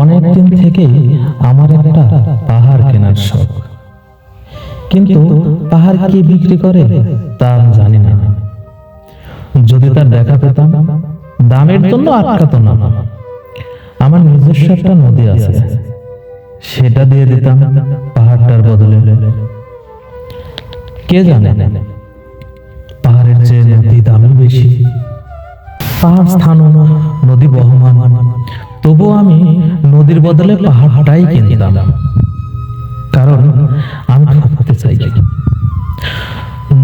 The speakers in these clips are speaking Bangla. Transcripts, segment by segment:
অনেক দিন থেকেই আমার একটা পাহাড় কেনার শখ। কিন্তু পাহাড় কি বিক্রি করে তা জানি না। যদি তার দেখা পেতাম দামের জন্য আটকাতো না। আমার নিজস্ব একটা নদী আছে। সেটা দিয়ে দিতাম পাহাড়টার বদলে। কে জানে? পাহাড়ের চেয়ে নদী দামই বেশি। পাহাড় স্থান নদী বহমান। তবুও আমি নদীর বদলে পাহাড়টাই কিনতাম কারণ আমি ঠকাতে চাই।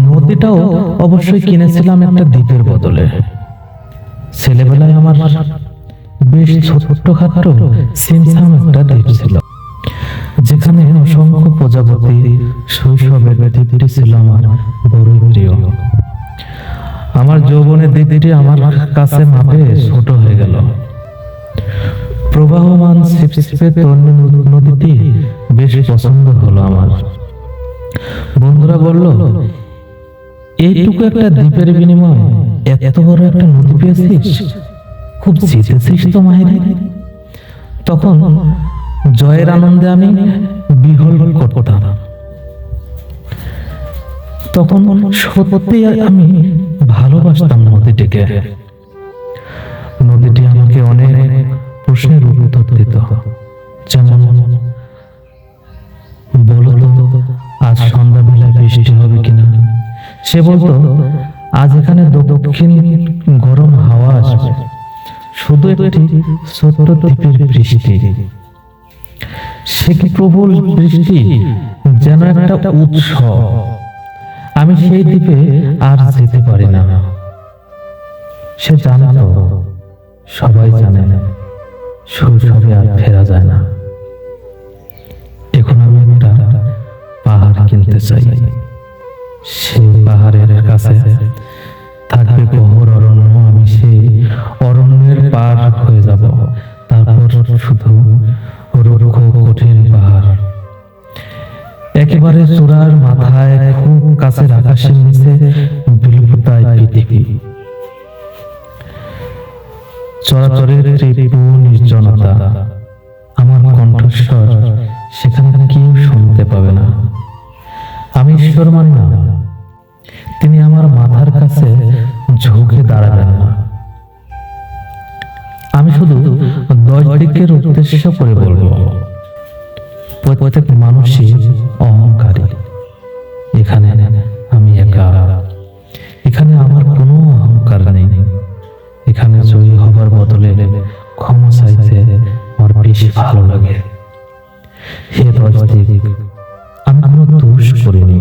নদীটাও অবশ্যই কিনেছিলাম একটা দ্বীপের বদলে। ছেলেবেলায় আমার বেশ ছোট্ট খাটো সিমসাম একটা দ্বীপ ছিল। যেখানে অসংখ্য প্রজাপতি, শৈশবের দ্বীপটি ছিল আমার বড় প্রিয়। আমার যৌবনের দ্বীপটি আমার কাছে মাপে ছোট হয়ে গেল। প্রবাহমান সিপসিপে তরুণ নদীটি বেশ পছন্দ হলো আমার। বন্ধুরা বলল, এইটুকু একটা দ্বীপের বিনিময়ে এত বড় একটা নদী পেয়েছিস? খুব জিতেছিস তো মাহিরি। তখন জয়ের আনন্দে আমি বিহল করতাম তখন সত্যি আমি ভালোবাসতাম নদীটিকে। নদীটি উত্তর দিত যেমন, বলো তো, আজ সন্ধ্যাবেলায় বৃষ্টি হবে কিনা? সে বলতো, আজ এখানে দক্ষিণ গরম হাওয়া আসবে। শুধু একটি ছোট্ট দ্বীপের বৃষ্টি। সে কি প্রবল বৃষ্টি, যেন একটা উৎসব? আমি সেই দ্বীপে আর যেতে পারি না। সে জানালো সবাই জানে। শৈশবে আর ফেরা যায় না। এখন আমি একটা পাহাড় কিনতে চাই। সেই পাহাড়ের কাছে থাকবে গহর অরণ্য, আমি সেই অরণ্যের পার হয়ে যাব। তারপর শুধু রুক্ষ কঠিন পাহাড়। একেবারে চূড়ার মাথায় খুব কাছের আকাশের নিচে বিলুপ্তায় পৃথিবী। চরাচরের তীব্র নির্জনতা আমার কণ্ঠস্বর সেখানে কেউ শুনতে পাবে না। আমি ঈশ্বর মানি না। তিনি আমার মাথার কাছে ঝুঁকে দাঁড়াবেন না। আমি শুধু দশ দিকের উদ্দেশ্য করে বলব। প্রত্যেক মানুষই অহংকারী। এখানে বেশি ভালো লাগে হে দশ দিক আমি কোনো দোষ করিনি